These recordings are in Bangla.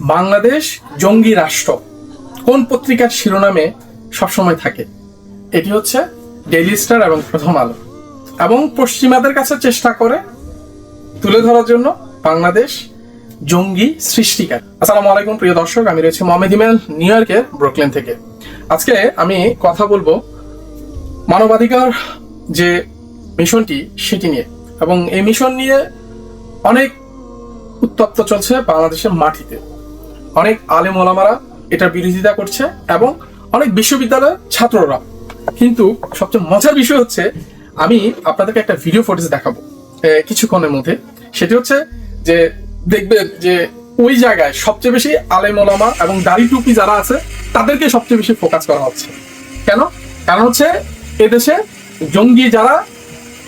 বাংলাদেশ জঙ্গি রাষ্ট্র। কোন পত্রিকার শিরোনামে সবসময় থাকে? এটি হচ্ছে ডেইলি স্টার এবং প্রথম আলো। এবং পশ্চিমাদের কাছে চেষ্টা করে তুলে ধরার জন্য বাংলাদেশ জঙ্গি সৃষ্টিকার। আসসালামু আলাইকুম, প্রিয় দর্শক, আমি রয়েছি মোহাম্মদ ইমেল নিউ ইয়র্কের ব্রুকলেন থেকে। আজকে আমি কথা বলব মানবাধিকার যে মিশনটি, সেটি নিয়ে। এবং এই মিশন নিয়ে অনেক উত্তপ্ত চলছে বাংলাদেশের মাটিতে। অনেক আলেম ওলামারা এটার বিরোধিতা করছে এবং অনেক বিশ্ববিদ্যালয়ের ছাত্ররা। কিন্তু সবচেয়ে মজার বিষয় হচ্ছে, আমি আপনাদেরকে একটা ভিডিও ফুটেজ দেখাবো কিছুক্ষণের মধ্যে। সেটি হচ্ছে যে, দেখবেন যে, ওই জায়গায় সবচেয়ে বেশি আলেম ওলামা এবং দাড়ি টুপি যারা আছে, তাদেরকে সবচেয়ে বেশি ফোকাস করা হচ্ছে। কেন? কারণ হচ্ছে, এদেশে জঙ্গি যারা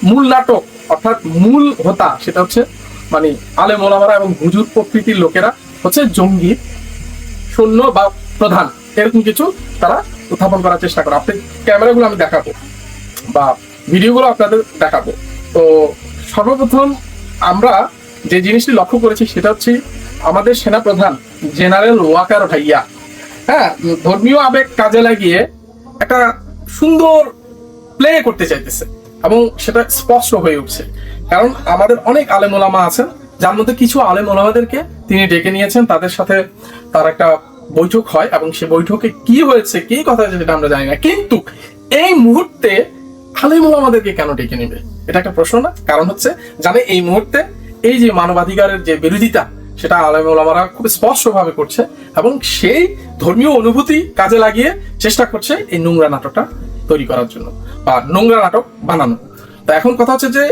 মূল নাটক, অর্থাৎ মূল হোতা, সেটা হচ্ছে মানে আলেম ওলামারা এবং হুজুর প্রকৃতির লোকেরা হচ্ছে জঙ্গি। শূন্য বা প্রধান, এরকম কিছু তারা উত্থাপন করার চেষ্টা করে। আপনি ক্যামেরাগুলো আমি দেখাবো বা ভিডিওগুলো আপনাদের দেখাবো। তো সর্বপ্রথম আমরা যে জিনিসটি লক্ষ্য করেছি সেটা হচ্ছে আমাদের সেনাপ্রধান, জেনারেল ওয়াকার ভাইয়া। হ্যাঁ ধর্মীয় আবেগ কাজে লাগিয়ে একটা সুন্দর প্লে করতে চাইতেছে এবং সেটা স্পষ্ট হয়ে উঠছে। কারণ আমাদের অনেক আলেম ওলামা আছেন যার মধ্যে কিছু আলেম ওলামাদেরকে তিনি ডেকে নিয়েছেন। তাদের সাথে তার একটা বৈঠক হয় এবং সে বৈঠকে কি হয়েছে, কি কথা হয়েছে সেটা আমরা জানি না। কিন্তু এই মুহূর্তে আলেম ওলামাদেরকে কেন ডেকে নেবে? এটা একটা প্রশ্ন না? কারণ হচ্ছে, জানে, এই মুহূর্তে এই যে মানবাধিকারের যে বিরোধিতা, সেটা আলেম ওলামারা খুব স্পষ্টভাবে করছে এবং সেই ধর্মীয় অনুভূতি কাজে লাগিয়ে চেষ্টা করছে এই নোংরা নাটকটা তৈরি করার জন্য বা নোংরা নাটক বানানো। তা এখন কথা হচ্ছে যে,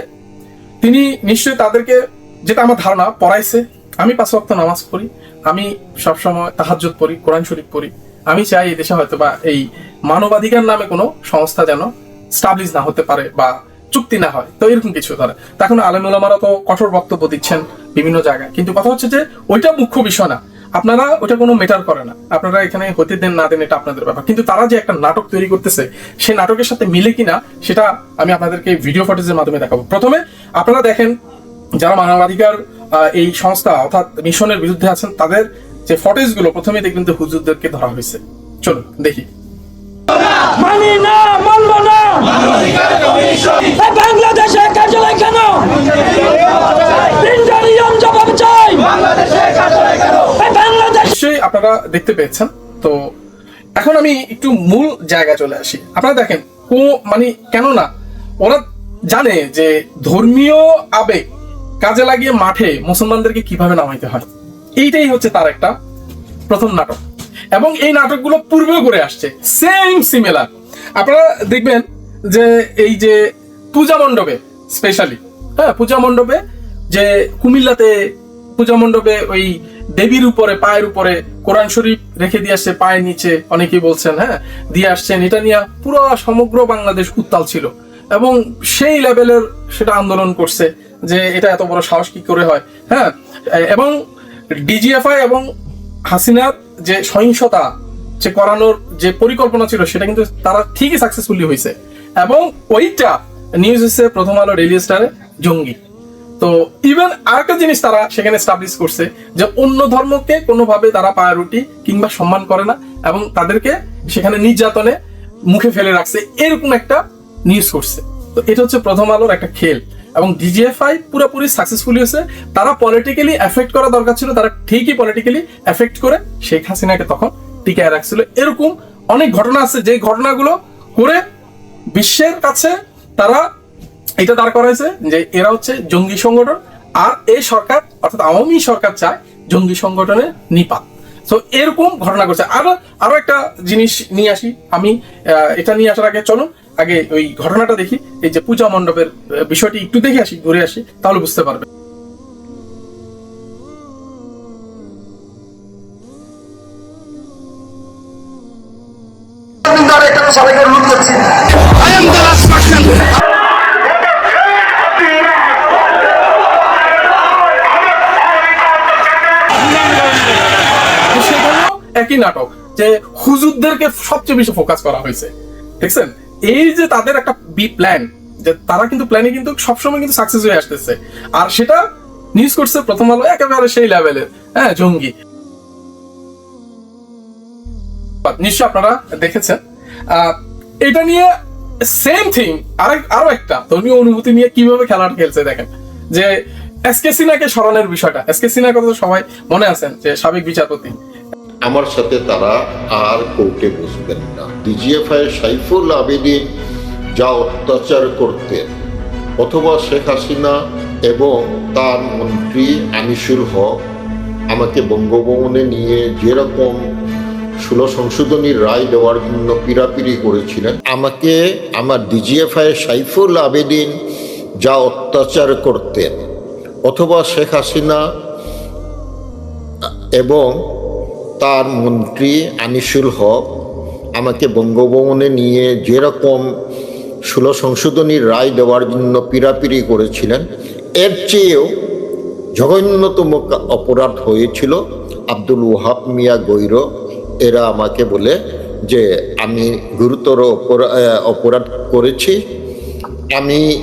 তিনি নিশ্চয়ই তাদেরকে যেটা আমার ধারণা, পড়াইছে। আমি পাঁচ ওয়াক্ত নামাজ পড়ি। আমি সবসময় তাহাজ্জুদ পড়ি, কোরআন শরীফ পড়ি। আমি চাই এই দেশে হয়তো বা এই মানবাধিকার নামে কোনো সংস্থা যেন স্টাবলিশ না হতে পারে বা চুক্তি না হয়। তো এরকম কিছু ধরে তা এখন আলেম তো কঠোর বক্তব্য দিচ্ছেন বিভিন্ন জায়গায়। কিন্তু কথা হচ্ছে যে, ওইটা মুখ্য বিষয় না। আপনারা ওটা কোনো মেটার করে না। আপনারা এখানে হতে দেন, না দেন, এটা আপনাদের ব্যাপার। কিন্তু তারা যে একটা নাটক তৈরি করতেছে, সেই নাটকের সাথে মিলে কিনা, সেটা আমি আপনাদেরকে ভিডিও ফুটেজের মাধ্যমে দেখাবো। প্রথমে আপনারা দেখেন যারা মানবাধিকার আহ, এই সংস্থা অর্থাৎ মিশনের বিরুদ্ধে আছেন তাদের যে ফটেজগুলো প্রথমে দেখবেন যে হুজুরদেরকে ধরা হয়েছে। চলুন দেখি। মানি না মানব না। বাংলাদেশে কার্যালয় কেন? জবাব চাই। এই আপনারা দেখতে পেয়েছেন। তো এখন আমি একটু মূল জায়গায় চলে আসি। আপনারা দেখেন কো মানে কেন না ওরা জানে যে ধর্মীয় আবেগ কাজে লাগিয়ে মাঠে মুসলমানদেরকে কীভাবে নামাইতে হয়? এইটাই হচ্ছে তার একটা প্রথম নাটক। এবং এই নাটকগুলো পূর্বেও করে আসছে। সেম সিমিলার আপনারা দেখবেন যে এই যে পূজা মণ্ডপে স্পেশালি হ্যাঁ পূজা মণ্ডপে যে কুমিল্লাতে পূজা মণ্ডপে ওই দেবীর উপরে, পায়ের উপরে কোরআন শরীফ রেখে দিয়ে আসছে, পায়ের নিচে অনেকেই বলছেন হ্যাঁ দিয়ে আসছেন। এটা নিয়ে পুরো সমগ্র বাংলাদেশ উত্তাল ছিল। এবং সেই লেভেলের সেটা আন্দোলন করছে যে এটা এত বড় সাহস কি করে হয়? হ্যাঁ? এবং ডিজিএফআই এবং হাসিনার যে সহিংসতা যে করানোর যে পরিকল্পনা ছিল, সেটা কিন্তু তারা ঠিকই সাকসেসফুলি হয়েছে এবং ওইটা নিউজ হচ্ছে প্রথম আলো ডেইলি স্টারে জঙ্গি। তো ইভেন আরেকটা জিনিস তারা সেখানে স্টাবলিশ করছে যে অন্য ধর্মকে কোনোভাবে তারা পায়ারুটি কিংবা সম্মান করে না এবং তাদেরকে সেখানে নির্যাতনে মুখে ফেলে রাখছে, এরকম একটা নিউজ করছে। তো এটা হচ্ছে প্রথম আলোর একটা খেল। এবং ডিজিএফআই পুরোপুরি সাকসেসফুল হয়েছে। তারা পলিটিক্যালি এফেক্ট করা দরকার ছিল, তারা ঠিকই পলিটিক্যালি এফেক্ট করে শেখ হাসিনাকে তখন টিকায় রাখছিল। এরকম অনেক ঘটনা আছে যে ঘটনাগুলো করে বিশ্বের কাছে তারা এটা দাঁড় করাইছে যে এরা হচ্ছে জঙ্গি সংগঠন আর এই সরকার অর্থাৎ আওয়ামী সরকার চায় জঙ্গি সংগঠনের নিপাত তো এরকম ঘটনা ঘটছে। আরও আরও একটা জিনিস নিয়ে আসি। আমি এটা নিয়ে আসার আগে চলুন আগে ওই ঘটনাটা দেখি, এই যে পূজা মণ্ডপের বিষয়টি একটু দেখে আসি, ঘুরে আসি, তাহলে বুঝতে পারবে। একই নাটক, যে হুজুরদেরকে সবচেয়ে বেশি ফোকাস করা হয়েছে। দেখছেন? এই যে তাদের একটা বি প্ল্যান, যে তারা কিন্তু প্ল্যানে কিন্তু সবসময় কিন্তু সাকসেস হয়ে আসতেছে। আর সেটা নিউজ করছে প্রথম আলো একেবারে সেই লেভেলের হ্যাঁ জঙ্গি। নিশ্চয় আপনারা দেখেছেন। এটা নিয়ে সেম থিং আরেক আরও একটা ধর্মীয় অনুভূতি নিয়ে কীভাবে খেলাটা খেলছে দেখেন। যে এসকে সিনাকে স্মরণের বিষয়টা এসকে সিনার কথা সবাই মনে আছেন, যে সাবেক বিচারপতি। আমার সাথে তারা আর কোর্টে বসবেন না। ডিজিএফআই সাইফুল আবেদিন যা অত্যাচার করতেন, অথবা শেখ হাসিনা এবং তার মন্ত্রী আনিসুল হক আমাকে বঙ্গভবনে নিয়ে যেরকম ষোলো সংশোধনীর রায় দেওয়ার জন্য পিরাপিরি করেছিলেন, আমাকে আমার ডিজিএফআই সাইফুল আবেদিন যা অত্যাচার করতেন, অথবা শেখ হাসিনা এবং তার মন্ত্রী আনিসুল হক আমাকে বঙ্গভবনে নিয়ে যেরকম ষোলো সংশোধনীর রায় দেওয়ার জন্য পিরাপিরি করেছিলেন, এর চেয়েও জঘন্যতম অপরাধ হয়েছিল আব্দুল ওহাব মিয়া গৈর। এরা আমাকে বলে যে, আমি গুরুতর অপরা- অপরাধ করেছি। আমি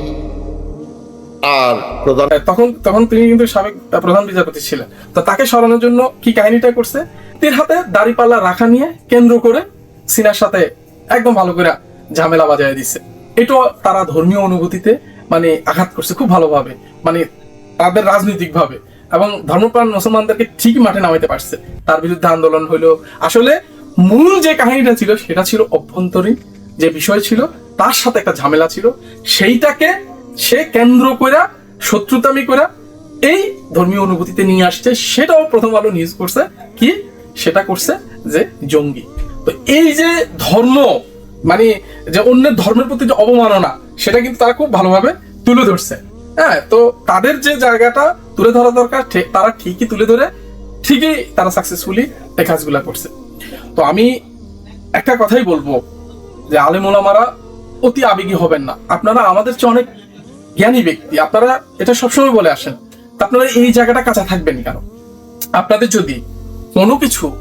আর প্রধান তখন তখন তিনি কিন্তু সাবেক প্রধান বিচারপতি ছিলেন। তো তাকে সরানোর জন্য কি কাহিনীটা করছে? তিন হাতে দাড়িপাল্লা রাখা নিয়ে কেন্দ্র করে সিনার সাথে একদম ভালো করে ঝামেলা বাজায় দিচ্ছে এটাও তারা ধর্মীয় অনুভূতিতে মানে আঘাত করছে খুব ভালোভাবে মানে তাদের রাজনৈতিক ভাবে এবং ধর্মপ্রাণ মুসলমানদেরকে ঠিকই মাঠে নামাইতে পারছে। তার বিরুদ্ধে আন্দোলন হইল। আসলে মূল যে কাহিনীটা ছিল, সেটা ছিল অভ্যন্তরীণ যে বিষয় ছিল, তার সাথে একটা ঝামেলা ছিল। সেইটাকে সে কেন্দ্র কইরা, শত্রুতামি কইরা, এই ধর্মীয় অনুভূতিতে নিয়ে আসছে। সেটাও প্রথম আলো নিউজ করছে কি সেটা করছে যে জঙ্গি। তো এই যে ধর্ম মানে যে অন্যের ধর্মের প্রতি যে অবমাননা, সেটা কিন্তু তারা খুব ভালোভাবে তুলে ধরছে। হ্যাঁ তো তাদের যে জায়গাটা তুলে ধরা দরকার তারা ঠিকই তুলে ধরে, ঠিকই তারা সাকসেসফুলি এই কাজগুলা করছে। তো আমি একটা কথাই বলব যে আলেম ওলামারা অতি আবেগী হবেন না। আপনারা আমাদের চেয়ে অনেক জ্ঞানী ব্যক্তি। আপনারা এটা সবসময় বলে আসেন। আপনারা এই জায়গাটা কাঁচা থাকবেন কেন? আপনাদের যদি কোনো কিছু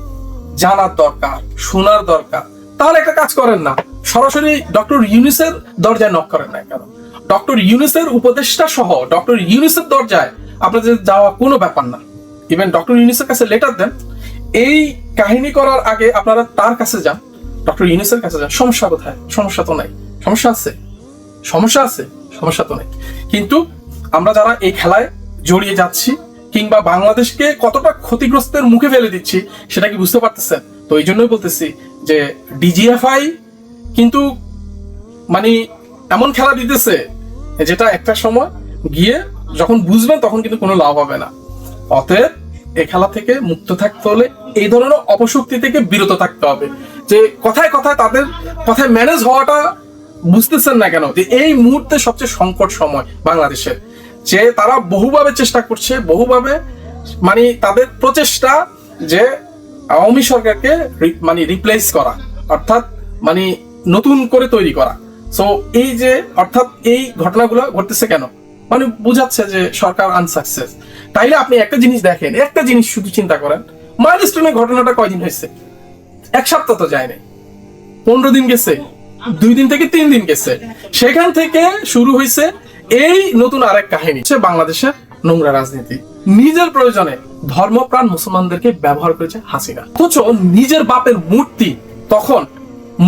জানার দরকার, শোনার দরকার, তাহলে একটা কাজ করেন না। সরাসরি ডক্টর ইউনিসের দরজায় নক করেন না কেন? ডক্টর ইউনিসের উপদেষ্টা সহ, ডক্টর ইউনিসের দরজায় আপনাদের যাওয়া কোনো ব্যাপার না। ইভেন ডক্টর ইউনিসের কাছে লেটার দেন, এই কাহিনী করার আগে আপনারা তার কাছে যান, ডক্টর ইউনিসের কাছে যান। সমস্যা কোথায়? সমস্যা তো নাই। সমস্যা আছে। সমস্যা আছে, সমস্যা তো নেই। কিন্তু আমরা যারা এই খেলায় জড়িয়ে যাচ্ছি কিংবা বাংলাদেশকে কতটা ক্ষতিগ্রস্তের মুখে ফেলে দিচ্ছি, সেটা কি বুঝতে পারতেছেন? তো এই জন্যই বলতেছি যে ডিজিএফআই কিন্তু মানে এমন খেলা দিতেছে যেটা একটা সময় গিয়ে যখন বুঝবেন তখন কিন্তু কোনো লাভ হবে না। অতএব এ খেলা থেকে মুক্ত থাকতে হলে এই ধরনের অপশক্তি থেকে বিরত থাকতে হবে। যে কথায় কথায় তাদের কথায় ম্যানেজ হওয়াটা বুঝতেছেন না কেন? যে এই মুহূর্তে সবচেয়ে সংকট সময় বাংলাদেশের। যে তারা বহুভাবে চেষ্টা করছে, বহুভাবে মানে তাদের প্রচেষ্টা যে আওয়ামী সরকারকে মানে রিপ্লেস করা, অর্থাৎ মানে নতুন করে তৈরি করা। সো এই যে, অর্থাৎ এই ঘটনাগুলো ঘটতেছে কেন? মানে বুঝাচ্ছে যে সরকার আনসাকসেস তাইলে আপনি একটা জিনিস দেখেন, একটা জিনিস শুধু চিন্তা করেন। মাইলস্টোনের ঘটনাটা কয়দিন হয়েছে? এক সপ্তাহ তো যায় নাই। পনেরো দিন গেছে, দুই দিন থেকে তিন দিন গেছে। সেখান থেকে শুরু হয়েছে এই নতুন আরেক কাহিনী হচ্ছে বাংলাদেশের নোংরা রাজনীতি। নিজের প্রয়োজনে ধর্মপ্রাণ মুসলমানদেরকে ব্যবহার করেছে হাসিনা। অথচ নিজের বাপের মূর্তি তখন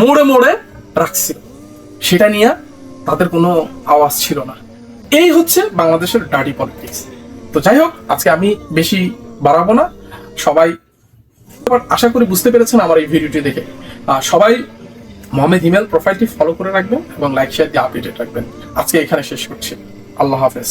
মোড়ে মোড়ে রাখছিল। সেটা নিয়ে তাদের কোনো আওয়াজ ছিল না। এই হচ্ছে বাংলাদেশের ডাডি পলিটিক্স তো যাই হোক, আজকে আমি বেশি বাড়াবো না। সবাই, আশা করি বুঝতে পেরেছেন আমার এই ভিডিওটি দেখে। সবাই মোহাম্মদ ইমেল প্রোফাইলটি ফলো করে রাখবেন এবং লাইক শেয়ার দিয়ে আপডেটেড রাখবেন আজকে এখানে শেষ করছি। আল্লাহ হাফেজ।